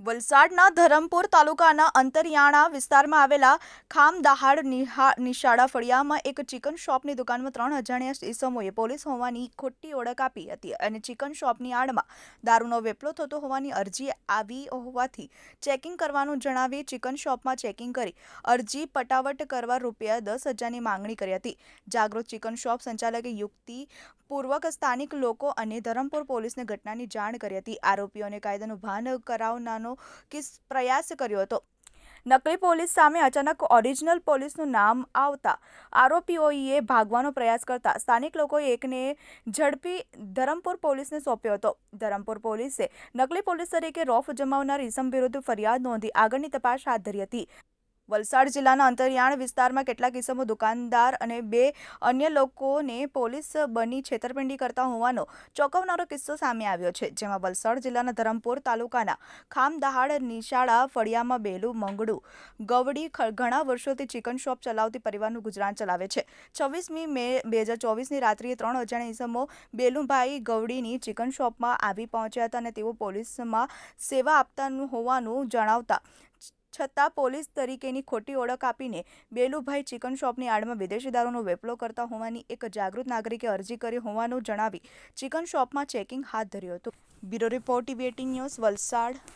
વલસાડના ધરમપુર તાલુકાના અંતરિયાણા વિસ્તારમાં આવેલા ખામદહાડ નિશાળા ફળિયામાં એક ચિકન શોપની દુકાનમાં ત્રણ અજાણ્યા ઈસમોએ પોલીસ હોવાની ખોટી ઓળખ આપી હતી અને ચિકન શોપની આડમાં દારૂનો વેપલો થતો હોવાની અરજી આવી હોવાથી ચેકિંગ કરવાનું જણાવી ચિકન શોપમાં ચેકિંગ કરી અરજી પટાવટ કરવા રૂપિયા દસ હજારની માંગણી કરી હતી. જાગૃત ચિકન શોપ સંચાલકે યુક્તિ પૂર્વક સ્થાનિક લોકો અને ધરમપુર પોલીસને ઘટનાની જાણ કરી હતી. આરોપીઓને કાયદાનું ભાન કરાવવાનો કિસ પ્રયાસ કર્યો હતો. નકલી પોલીસ સામે અચાનક ઓરિજિનલ પોલીસનું નામ આવતા આરોપીઓએ ભાગવાનો પ્રયાસ કરતા સ્થાનિક લોકોએ એકને ઝડપી ધરમપુર પોલીસને સોંપ્યો હતો. ધરમપુર પોલીસે નકલી પોલીસ તરીકે રોફ જમાવનાર ઇસમ વિરુદ્ધ ફરિયાદ નોંધી આગળની તપાસ હાથ ધરી હતી. વલસાડ જિલ્લાના અંતરિયાળ વિસ્તારમાં કેટલાક કિસ્સામાં દુકાનદાર અને બે અન્ય લોકોને પોલીસ બની છેતરપિંડી કરતા હોવાનો ચોંકાવનારો કિસ્સો સામે આવ્યો છે, જેમાં વલસાડ જિલ્લાના ધરમપુર તાલુકાના ખામદહાડ નિશાળા ફળિયામાં બેલું મંગડું ગવડી ઘણા વર્ષોથી ચિકન શોપ ચલાવતી પરિવારનું ગુજરાન ચલાવે છે. છવ્વીસમી મે બે હજાર ચોવીસની રાત્રિએ ત્રણ અજાણ્યા ઈસમો બેલુભાઈ ગવડીની ચિકન શોપમાં આવી પહોંચ્યા હતા અને તેઓ પોલીસમાં સેવા આપતાનું હોવાનું જણાવતા છતાં પોલીસ તરીકેની ખોટી ઓળખ આપીને બેલુભાઈ ચિકન શોપની આડમાં વિદેશી દારૂનો વેપલો કરતા હોવાની એક જાગૃત નાગરિકે અરજી કરી હોવાનું જણાવી ચિકન શોપમાં ચેકિંગ હાથ ધર્યું હતું. Bureau report TV news Valsad.